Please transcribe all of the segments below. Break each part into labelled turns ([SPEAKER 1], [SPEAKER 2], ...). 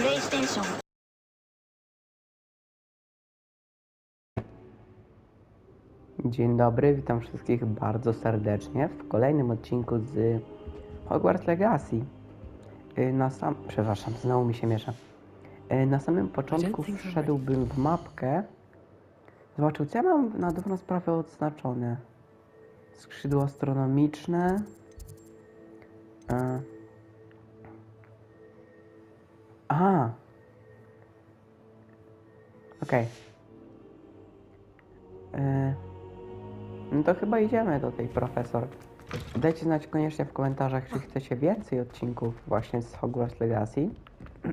[SPEAKER 1] PlayStation
[SPEAKER 2] Dzień dobry, witam wszystkich bardzo serdecznie w kolejnym odcinku z Hogwarts Legacy. Y, Na sam... Przepraszam, znowu mi się miesza. Y, Na samym początku wszedłbym w mapkę. Zobaczył, co ja mam na dobrą sprawę odznaczone. Skrzydło astronomiczne. E. Aha. Okej. E, No to chyba idziemy do tej profesor. Dajcie znać koniecznie w komentarzach, czy chcecie więcej odcinków właśnie z Hogwarts Legacy.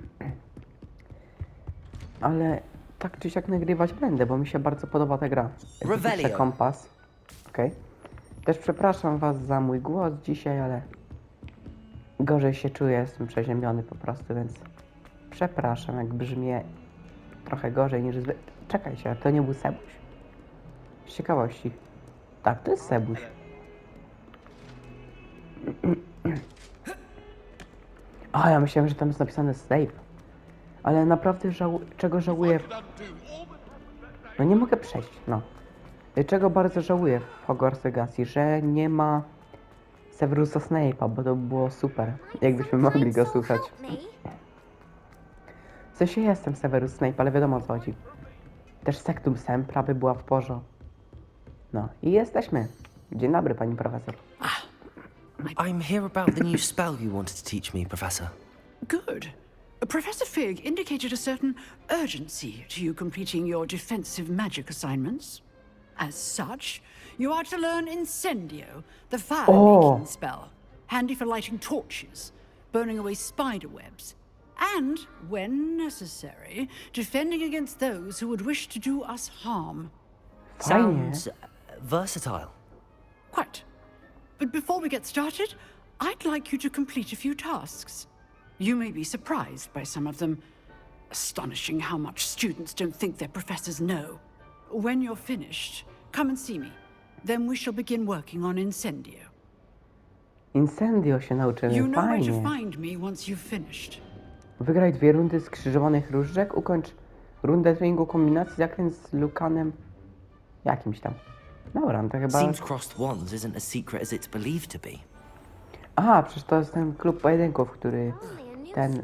[SPEAKER 2] Ale tak czy siak nagrywać będę, bo mi się bardzo podoba ta gra.
[SPEAKER 3] Revelio.
[SPEAKER 2] kompas. Okej. Też przepraszam was za mój głos dzisiaj, ale gorzej się czuję, jestem przeziębiony po prostu, więc przepraszam, jak brzmię trochę gorzej niż zwykle. Czekajcie, a to nie był Sebuś? Z ciekawości. Tak, to jest Sebuś. A, ja myślałem, że tam jest napisane Snape. Ale naprawdę czego żałuję... No nie mogę przejść, no. Czego bardzo żałuję w Hogwarts Legacy, że nie ma Severusa Snape'a, bo to by było super, jakbyśmy mogli go słuchać. W sensie jestem Severus Snape, ale wiadomo o co chodzi. Też Sectum Sempra by była w porządku. No i jesteśmy. Dzień dobry, pani profesor.
[SPEAKER 3] I'm here about the new spell you wanted to teach me, Professor.
[SPEAKER 4] Good. Professor Fig indicated a certain urgency to you completing your defensive magic assignments. As such, you are to learn Incendio, the fire
[SPEAKER 2] Oh.
[SPEAKER 4] spell, handy for lighting torches, burning away spider webs, and, when necessary, defending against those who would wish to do us harm.
[SPEAKER 3] Sounds versatile.
[SPEAKER 4] Quite. But before we get started, I'd like you to complete a few tasks. You may be surprised by some of them. Astonishing how much students don't think their professors know. When you're finished, come and see me. Then we shall begin working on Incendio.
[SPEAKER 2] Incendio się nauczymy,
[SPEAKER 4] You know where to find me once you've finished.
[SPEAKER 2] Wygraj dwie rundy skrzyżowanych różdżek, ukończ rundę treningu kombinacji zaklęć z Lukanem jakimś tam. Dobra, no to chyba...
[SPEAKER 3] Seems crossed wands isn't as secret as it's believed to be.
[SPEAKER 2] Aha, przecież to jest ten klub pojedynków, który ten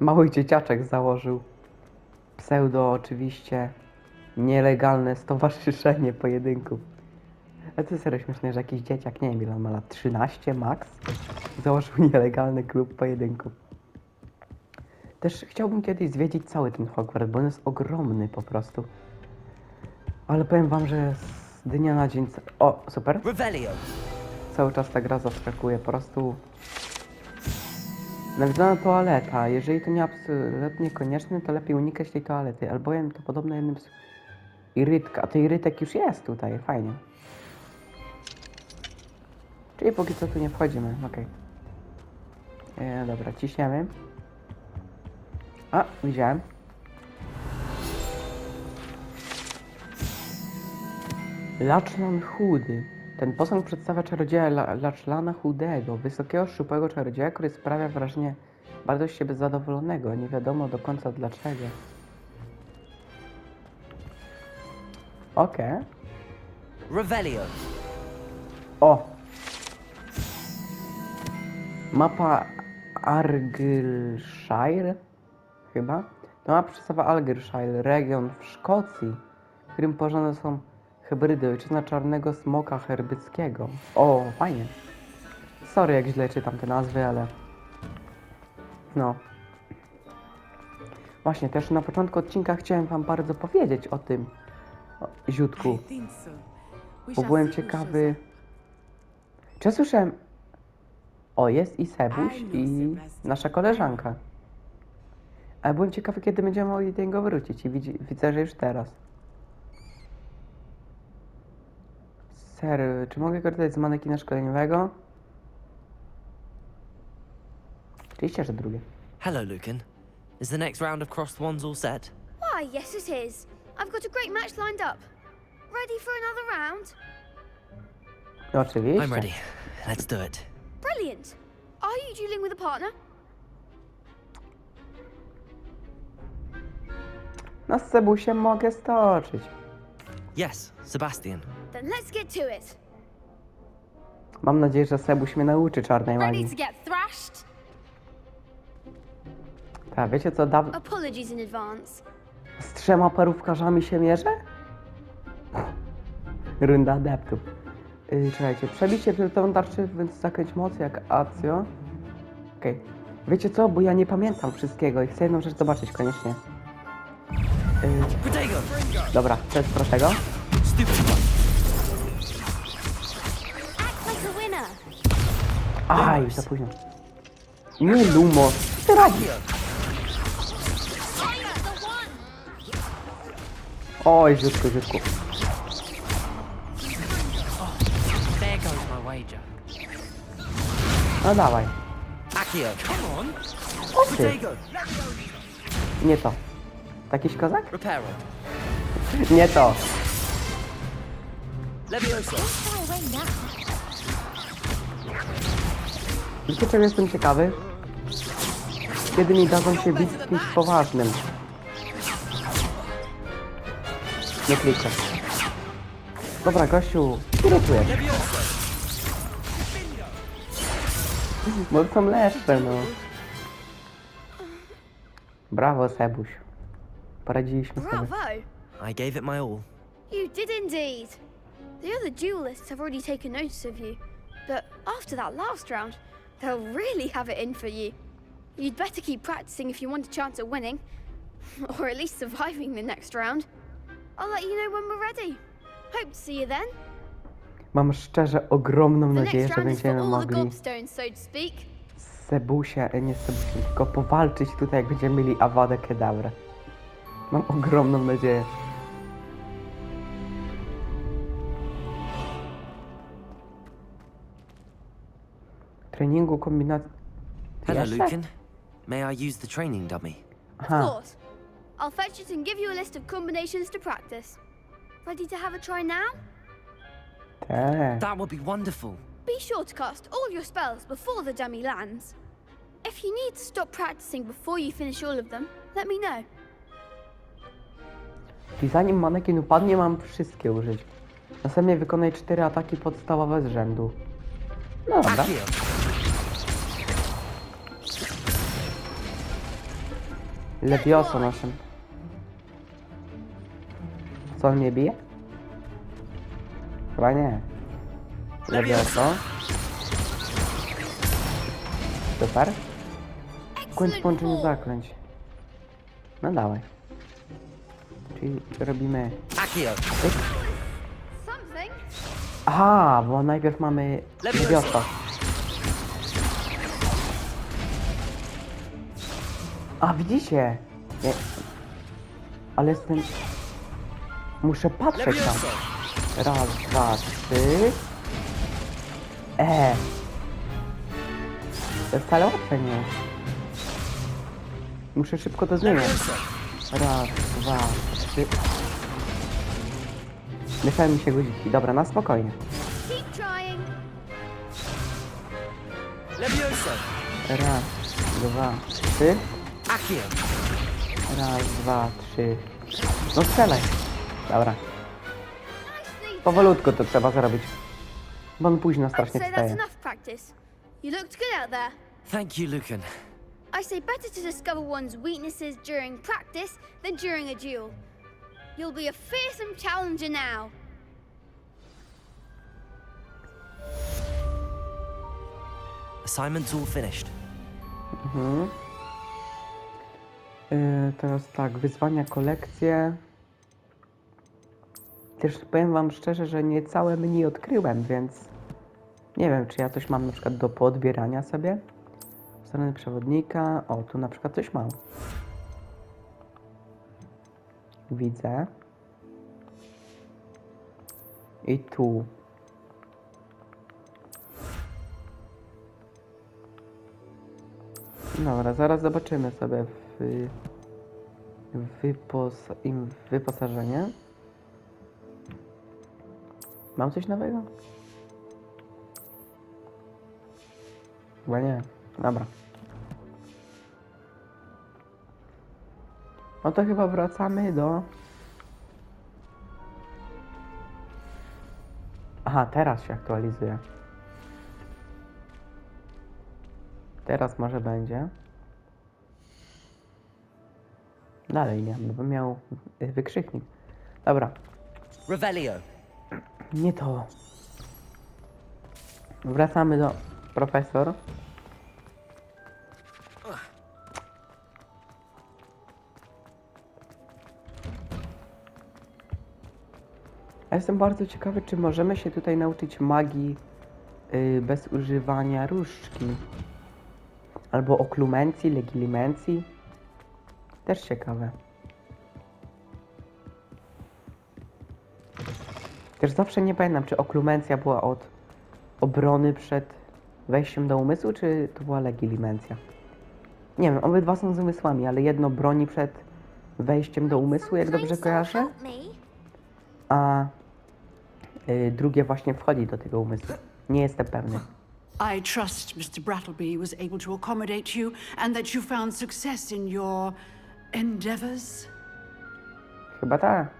[SPEAKER 2] mały dzieciaczek założył. Pseudo oczywiście nielegalne stowarzyszenie pojedynków. Ale to jest serio śmieszne, że jakiś dzieciak, nie wiem ile on ma lat, 13 max, założył nielegalny klub pojedynków. Też chciałbym kiedyś zwiedzić cały ten Hogwarts, bo on jest ogromny po prostu. Ale powiem wam, że z dnia na dzień... O, super.
[SPEAKER 3] Revelio.
[SPEAKER 2] Cały czas ta gra zaskakuje, po prostu... Nawiedzona toaleta. Jeżeli to nie absolutnie konieczne, to lepiej unikać tej toalety, albowiem to podobno jednym z... Irytka, a to irytek już jest tutaj, fajnie. Czyli póki co tu nie wchodzimy, okej. E, dobra, ciśniemy. A, widziałem. Laczlan Chudy. Ten posąg przedstawia czarodzieja La- Laczlana Chudego, wysokiego, szczupłego czarodzieja, który sprawia wrażenie bardzo z siebie zadowolonego. Nie wiadomo do końca dlaczego. Okej.
[SPEAKER 3] Revelio.
[SPEAKER 2] O! Mapa Argyllshire? Chyba? To mapa przedstawia Argyllshire, region w Szkocji, w którym położone są hybrydy ojczyzna czarnego smoka herbyckiego. O, fajnie. Sorry, jak źle czytam te nazwy, ale... No. Właśnie, też na początku odcinka chciałem wam bardzo powiedzieć o tym o, ziutku. Bo byłem ciekawy. Czy słyszałem. O, jest i Sebuś, i nasza koleżanka. Ale byłem ciekawy, kiedy będziemy mogli do niego wrócić i widzi, widzę, że już teraz. Ser, czy mogę korzystać z manekina szkoleniowego? Oczywiście, że drugie.
[SPEAKER 3] Hello, Lucan. Is the next round of crossed wands all set?
[SPEAKER 1] Why, yes it is. I've got a great match lined up. Ready for another round?
[SPEAKER 2] Oczywiście.
[SPEAKER 3] I'm ready. Let's do it.
[SPEAKER 1] Brilliant. Are you dueling with a partner?
[SPEAKER 2] No z Sebusiem mogę stoczyć.
[SPEAKER 3] Yes, Sebastian.
[SPEAKER 1] Then let's get to it.
[SPEAKER 2] Mam nadzieję, że Sebuś mnie nauczy czarnej
[SPEAKER 1] Ready
[SPEAKER 2] magii.
[SPEAKER 1] to get thrashed?
[SPEAKER 2] Tak, wiecie co, daw...
[SPEAKER 1] Apologies in advance.
[SPEAKER 2] z trzema parówkarzami się mierzę? Runda adeptów. Yy, czekajcie, przebicie priorytetową tarczę, więc zakręć mocy jak Acio. Okej. Wiecie co, bo ja nie pamiętam wszystkiego i chcę jedną rzecz zobaczyć koniecznie. Yy, dobra, to jest prostego. Aj, za późno. Nie, Lumo. Co ty robisz? Oj, rzutku, rzutku. No dawaj. O ty, nie to. Takiś kozak?
[SPEAKER 3] Reparo.
[SPEAKER 2] Nie to.
[SPEAKER 1] Now.
[SPEAKER 2] Wiecie czego jestem ciekawy? Kiedy mi dadzą się bić z kimś poważnym. Nie kliknę. Dobra, gościu.
[SPEAKER 3] Levioso.
[SPEAKER 2] Bo są leszcze, no. Brawo, Sebuś. Poradziliśmy sobie.
[SPEAKER 1] Bravo.
[SPEAKER 3] I gave it my all.
[SPEAKER 1] You did indeed. The other duelists have already taken notice of you, but after that last round, they'll really have it in for you. You'd better keep practicing if you want a chance at winning, or at least surviving the next round. I'll let you know when we're ready. Hope to see you then.
[SPEAKER 2] Mam szczerze ogromną
[SPEAKER 1] The
[SPEAKER 2] nadzieję,
[SPEAKER 1] next
[SPEAKER 2] że
[SPEAKER 1] round is for
[SPEAKER 2] będziemy
[SPEAKER 1] all the
[SPEAKER 2] mogli
[SPEAKER 1] gobstones, so to speak.
[SPEAKER 2] z Sebusia, e, nie z Sebusiem, tylko powalczyć tutaj, jak będziemy mieli Awadę Kedawrę. Mam ogromną nadzieję. Treningu kombinacji...
[SPEAKER 3] Hello, Lucan. May I use the training dummy?
[SPEAKER 1] Of
[SPEAKER 2] Aha,
[SPEAKER 1] course. I'll fetch it and give you a list of combinations to practice. Ready to have a try now?
[SPEAKER 2] te.
[SPEAKER 3] That would be wonderful.
[SPEAKER 1] Be sure to cast all your spells before the dummy lands. If you need to stop practicing before you finish all of them, let me know.
[SPEAKER 2] I zanim manekin upadnie, mam wszystkie użyć. Następnie wykonaj cztery ataki podstawowe z rzędu. No dobra.
[SPEAKER 3] Accio.
[SPEAKER 2] Levioso naszym. Co on mnie bije? Chyba nie. Levioso. Super. Kończ połączenie zaklęć. No dawaj. Czyli robimy... Aha, bo najpierw mamy
[SPEAKER 3] Levioso.
[SPEAKER 2] Levioso. A widzicie? Nie. Ale jestem... Muszę patrzeć tam. Raz, dwa, trzy. E. To wcale łatwe nie jest. Muszę szybko to zmieniać. Raz, dwa, trzy. Mieszały mi się guziki. Dobra, na spokojnie.
[SPEAKER 1] Keep trying.
[SPEAKER 3] Levioso.
[SPEAKER 2] Raz, dwa, trzy.
[SPEAKER 3] Accio.
[SPEAKER 2] Raz, dwa, trzy. No strzelaj. Dobra. Powolutku to trzeba zrobić. Bo on późno
[SPEAKER 1] I'd
[SPEAKER 2] strasznie
[SPEAKER 1] say that's
[SPEAKER 2] wstaje.
[SPEAKER 1] enough practice. You looked good out there.
[SPEAKER 3] Thank you, Lucan.
[SPEAKER 1] I say better to discover one's weaknesses during practice than during a duel. You'll be a fearsome challenger now.
[SPEAKER 3] Assignment's all finished.
[SPEAKER 2] Yy, teraz tak, wyzwania, kolekcje. Też powiem wam szczerze, że nie całe menu odkryłem, więc nie wiem, czy ja coś mam na przykład do poodbierania sobie. Strony przewodnika. O, tu na przykład coś mam. Widzę. I tu. Dobra, zaraz zobaczymy sobie w, wypos, im wyposażenie. Mam coś nowego? Chyba nie. Dobra. No to chyba wracamy do... Aha, teraz się aktualizuje. Teraz może będzie. Dalej nie, bo miał y, wykrzyknik. Dobra,
[SPEAKER 3] Revelio.
[SPEAKER 2] nie to. Wracamy do profesor. Ja jestem bardzo ciekawy, czy możemy się tutaj nauczyć magii y, bez używania różdżki. Albo oklumencji, legilimencji. Też ciekawe. Też zawsze nie pamiętam, czy oklumencja była od obrony przed wejściem do umysłu, czy to była legilimencja. Nie wiem, obydwa są z umysłami, ale jedno broni przed wejściem do umysłu, jak dobrze kojarzę, a y, drugie właśnie wchodzi do tego umysłu. Nie jestem pewny.
[SPEAKER 4] I trust Mr. Brattleby was able to accommodate you and that you found success in your endeavors.
[SPEAKER 2] Chyba tak.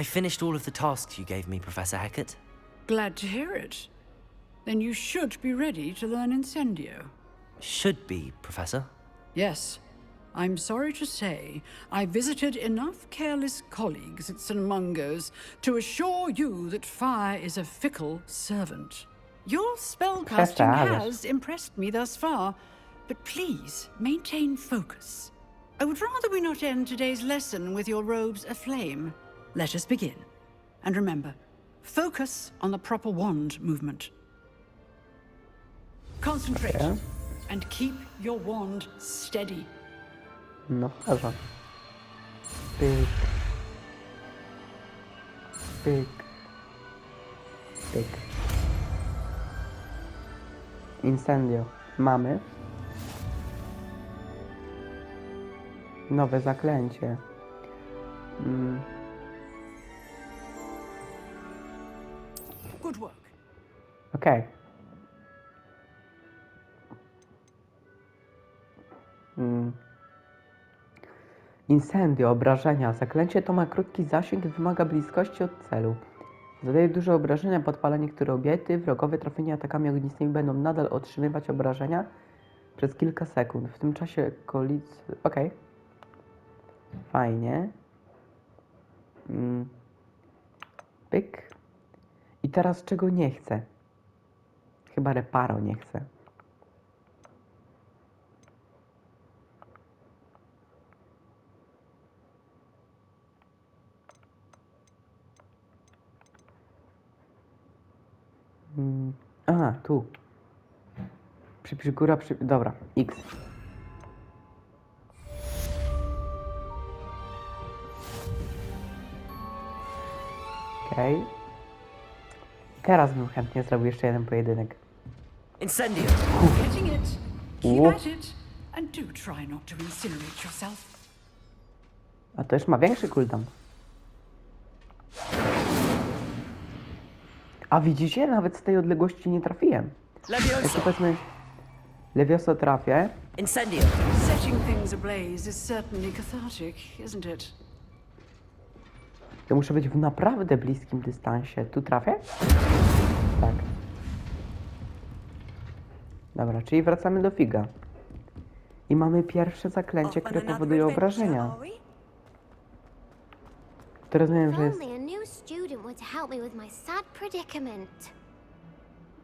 [SPEAKER 3] I finished all of the tasks you gave me, Professor Hackett.
[SPEAKER 4] Glad to hear it. Then you should be ready to learn Incendio.
[SPEAKER 3] Should be, Professor.
[SPEAKER 4] Yes. I'm sorry to say, I visited enough careless colleagues at St. Mungo's to assure you that fire is a fickle servant. Your spellcasting has impressed me thus far, but please maintain focus. I would rather we not end today's lesson with your robes aflame. Let us begin. And remember, focus on the proper wand movement. Concentrate
[SPEAKER 2] Okay.
[SPEAKER 4] and keep your wand steady.
[SPEAKER 2] No, dobrze. Pyk. Pyk. Pyk. Incendio. Mamy. Nowe zaklęcie. Mm,
[SPEAKER 4] Good work.
[SPEAKER 2] Okej. Mm. Incendio, obrażenia. Zaklęcie to ma krótki zasięg i wymaga bliskości od celu. Zadaje duże obrażenia, podpala niektóre obiekty. Wrogowie trafieni atakami ognistymi będą nadal otrzymywać obrażenia przez kilka sekund. W tym czasie okolic... Okej. Fajnie. Mm. Pyk. I teraz czego nie chcę? Chyba reparo nie chcę. Aha, tu. Przypisz góra, przy... Dobra, X. Okej. Teraz bym chętnie zrobił jeszcze jeden pojedynek.
[SPEAKER 3] Incendio.
[SPEAKER 4] Getting it. Keep at it. And do try not to incinerate yourself.
[SPEAKER 2] A to już ma większy cooldown. A widzicie? Nawet z tej odległości nie trafiłem. Jak
[SPEAKER 3] Levioso.
[SPEAKER 2] powiedzmy Lewioso trafię,
[SPEAKER 3] Incendio.
[SPEAKER 4] Setting things ablaze is certainly cathartic, isn't it?
[SPEAKER 2] to muszę być w naprawdę bliskim dystansie. Tu trafię? Tak. Dobra, czyli wracamy do Figa. I mamy pierwsze zaklęcie, które powoduje obrażenia. To rozumiem, że jest...
[SPEAKER 5] Only a new student were to help with my sad predicament.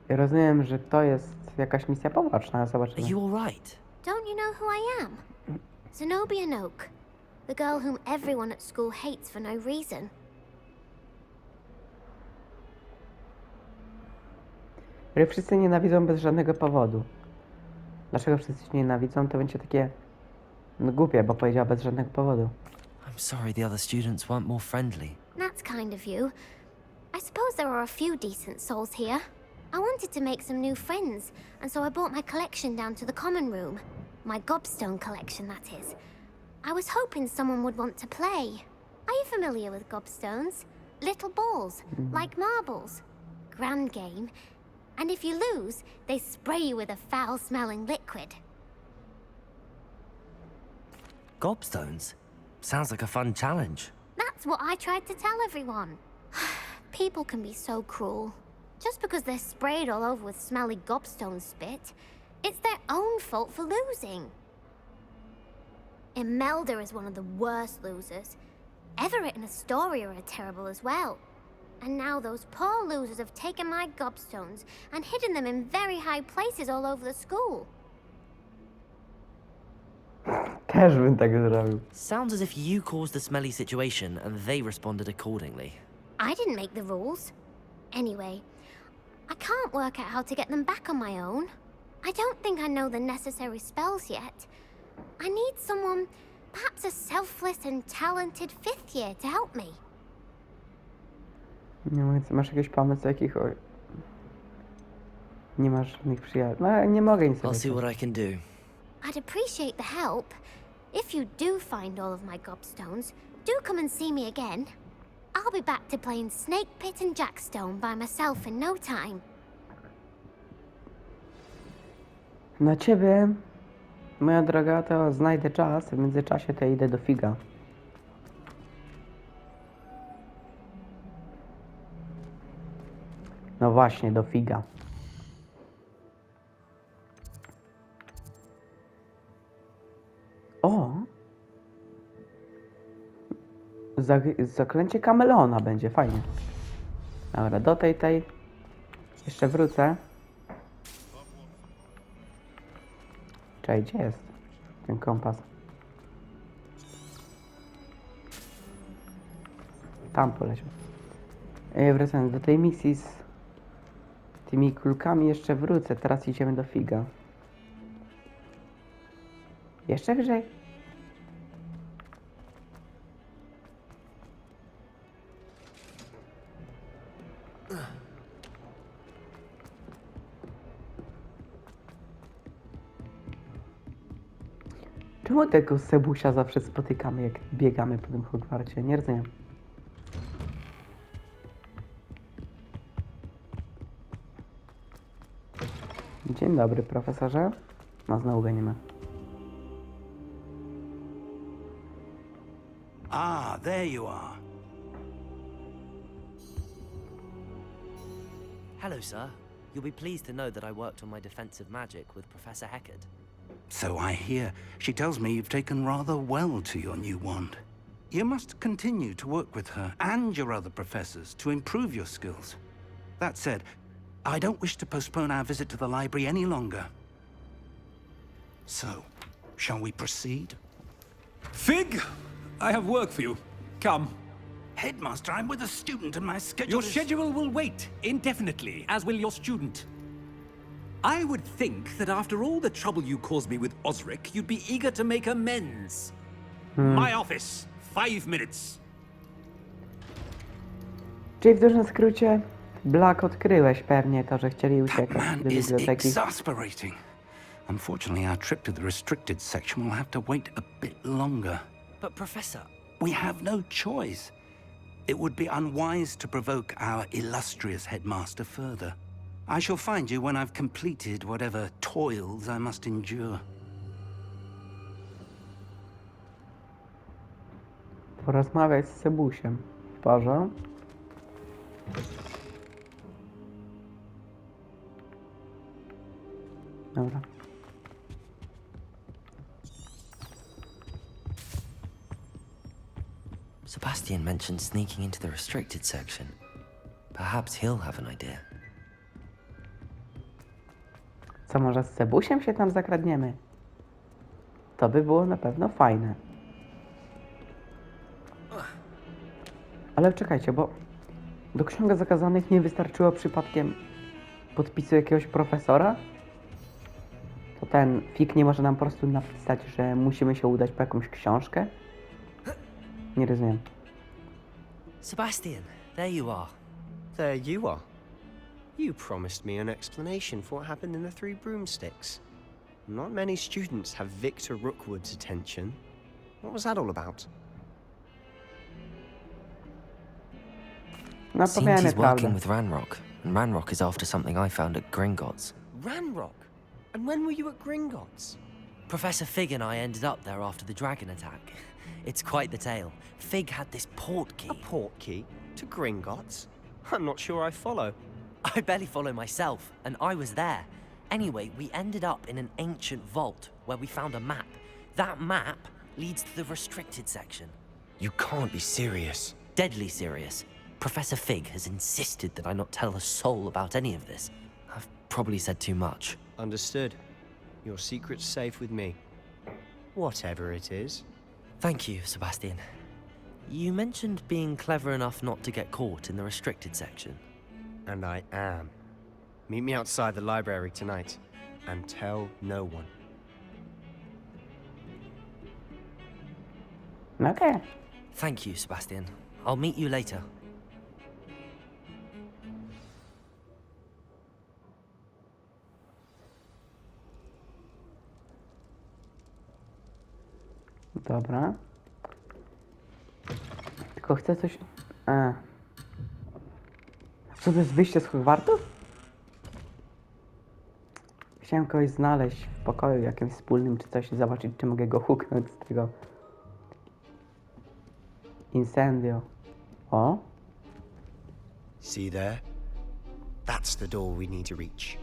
[SPEAKER 2] Rozumiem, że to jest jakaś misja poboczna.
[SPEAKER 3] Are
[SPEAKER 2] Zobaczymy.
[SPEAKER 3] you all right?
[SPEAKER 5] Don't you know who I am? Zenobia Noak, the girl whom everyone at school hates for no reason.
[SPEAKER 2] Które wszyscy nienawidzą bez żadnego powodu. Dlaczego wszyscy się nienawidzą? To będzie takie... No głupie, bo powiedziała bez żadnego powodu.
[SPEAKER 3] I'm sorry the other students weren't more friendly.
[SPEAKER 5] That's kind of you. I suppose there are a few decent souls here. I wanted to make some new friends, and so I brought my collection down to the common room. My gobstone collection, that is. I was hoping someone would want to play. Are you familiar with gobstones? Little balls, like marbles. Grand game. And if you lose, they spray you with a foul smelling liquid.
[SPEAKER 3] Gobstones? Sounds like a fun challenge.
[SPEAKER 5] That's what I tried to tell everyone. People can be so cruel. Just because they're sprayed all over with smelly gobstone spit, it's their own fault for losing. Imelda is one of the worst losers. Everett and Astoria are terrible as well. And now those poor losers have taken my gobstones and hidden them in very high places all over the school.
[SPEAKER 2] Też bym tak zrobił.
[SPEAKER 3] Sounds as if you caused the smelly situation and they responded accordingly.
[SPEAKER 5] I didn't make the rules. Anyway, I can't work out how to get them back on my own. I don't think I know the necessary spells yet. I need someone, perhaps a selfless and talented fifth year to help me.
[SPEAKER 2] Nie wiem, masz jakiś pomysł, jakich... o- Nie masz żadnych przyjaciół. No, nie mogę nic
[SPEAKER 3] I'll see what I can do.
[SPEAKER 5] I'd appreciate the help. If you do find all of my gobstones, do come and see me again. I'll be back to playing Snake Pit and Jackstone by myself in no time.
[SPEAKER 2] Na ciebie, moja droga, to znajdę czas. W międzyczasie to idę do figa. No właśnie, do figa. Zaklęcie kameleona będzie, fajnie. Dobra, do tej, tej. Jeszcze wrócę. Czekaj, gdzie jest ten kompas? Tam poleciał. Ej, wracając do tej misji z tymi kulkami jeszcze wrócę. Teraz idziemy do figa. Jeszcze wyżej? Tego Sebusia zawsze spotykamy, jak biegamy po tym Hogwarcie? Nie rozumiem. Dzień dobry, profesorze. No, znowu go nie ma.
[SPEAKER 6] Ah, there you are.
[SPEAKER 3] Hello, sir. You'll be pleased to know that I worked on my defensive magic with Professor Heckard.
[SPEAKER 6] So I hear. She tells me you've taken rather well to your new wand. You must continue to work with her and your other professors to improve your skills. That said, I don't wish to postpone our visit to the library any longer. So, shall we proceed?
[SPEAKER 7] Fig, I have work for you. Come.
[SPEAKER 6] Headmaster, I'm with a student and my schedule
[SPEAKER 7] Your
[SPEAKER 6] is...
[SPEAKER 7] schedule will wait indefinitely, as will your student. I would think that after all the trouble you caused me with Osric, you'd be eager to make amends. Hmm. My office, five minutes.
[SPEAKER 2] Czyli w dużym skrócie, Black odkryłeś pewnie to, że chcieli
[SPEAKER 6] That
[SPEAKER 2] uciekać
[SPEAKER 6] man is
[SPEAKER 2] biblioteki.
[SPEAKER 6] exasperating. Unfortunately, our trip to the restricted section will have to wait a bit longer.
[SPEAKER 3] But, Professor,
[SPEAKER 6] We have no choice. It would be unwise to provoke our illustrious headmaster further. I shall find you when I've completed whatever toils I must endure.
[SPEAKER 2] Porozmawiać z Sebusiem. W porze. Dobra.
[SPEAKER 3] Sebastian mentioned sneaking into the restricted section. Perhaps he'll have an idea.
[SPEAKER 2] Co może z Sebusiem się tam zakradniemy? To by było na pewno fajne. Ale czekajcie, bo do ksiąg zakazanych nie wystarczyło przypadkiem podpisu jakiegoś profesora? To ten fik nie może nam po prostu napisać, że musimy się udać po jakąś książkę? Nie rozumiem.
[SPEAKER 3] Sebastian, there you are.
[SPEAKER 8] There you are. You promised me an explanation for what happened in the Three Broomsticks. Not many students have Victor Rookwood's attention. What was that all about?
[SPEAKER 2] No
[SPEAKER 3] Seems he's working
[SPEAKER 2] prawdę.
[SPEAKER 3] with Ranrock, and Ranrock is after something I found at Gringotts.
[SPEAKER 8] Ranrock? And when were you at Gringotts?
[SPEAKER 3] Professor Fig and I ended up there after the dragon attack. It's quite the tale. Fig had this port key.
[SPEAKER 8] A port key to Gringotts? I'm not sure I follow.
[SPEAKER 3] I barely follow myself, and I was there. Anyway, we ended up in an ancient vault where we found a map. That map leads to the restricted section.
[SPEAKER 8] You can't be serious.
[SPEAKER 3] Deadly serious. Professor Fig has insisted that I not tell a soul about any of this. I've probably said too much.
[SPEAKER 8] Understood. Your secret's safe with me. Whatever it is.
[SPEAKER 3] Thank you, Sebastian. You mentioned being clever enough not to get caught in the restricted section.
[SPEAKER 8] And I am. Meet me outside the library tonight. And tell no one.
[SPEAKER 2] Okay.
[SPEAKER 3] Thank you, Sebastian. I'll meet you later.
[SPEAKER 2] Dobra. Tylko chcę coś... A. Co to jest wyjście z Hogwartów? Chciałem kogoś znaleźć w pokoju jakimś wspólnym czy coś i zobaczyć, czy mogę go huknąć z tego... Incendio. O?
[SPEAKER 8] See there? That's the door we need to reach.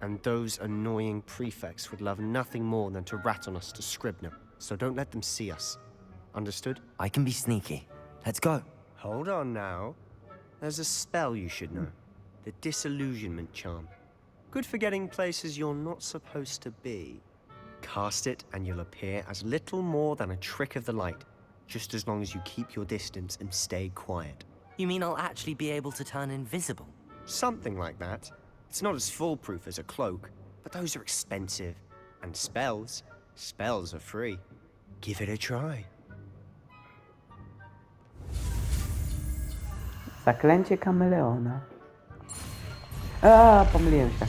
[SPEAKER 8] And those annoying prefects would love nothing more than to rat on us to Scribner, so don't let them see us. Understood?
[SPEAKER 3] I can be sneaky. Let's go.
[SPEAKER 8] Hold on now. There's a spell you should know the Disillusionment Charm. Good for getting places you're not supposed to be. Cast it, and you'll appear as little more than a trick of the light, just as long as you keep your distance and stay quiet.
[SPEAKER 3] You mean I'll actually be able to turn invisible?
[SPEAKER 8] Something like that. It's not as foolproof as a cloak, but those are expensive. And spells, spells are free. Give it a try.
[SPEAKER 2] Zaklęcie kameleona. A, pomyliłem się.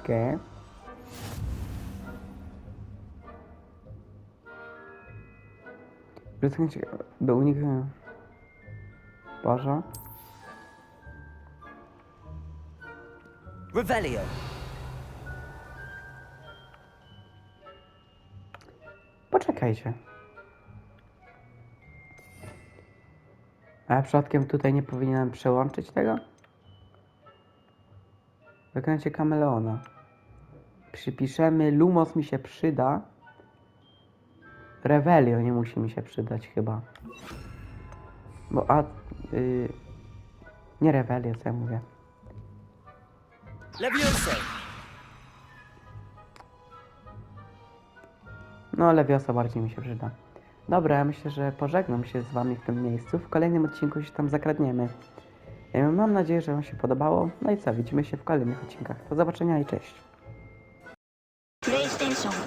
[SPEAKER 2] Okej. Zaklęcie do unikania. Boże.
[SPEAKER 3] Revelio.
[SPEAKER 2] Poczekajcie. A ja przypadkiem tutaj nie powinienem przełączyć tego? Zaklęcie kameleona. Przypiszemy, Lumos mi się przyda. Revelio nie musi mi się przydać chyba. Bo a... Y, nie Revelio, co ja mówię.
[SPEAKER 3] Levioso.
[SPEAKER 2] No, Lewiosa bardziej mi się przyda. Dobra, ja myślę, że pożegnam się z wami w tym miejscu. W kolejnym odcinku się tam zakradniemy. E, Mam nadzieję, że wam się podobało. No i co, widzimy się w kolejnych odcinkach. Do zobaczenia i cześć.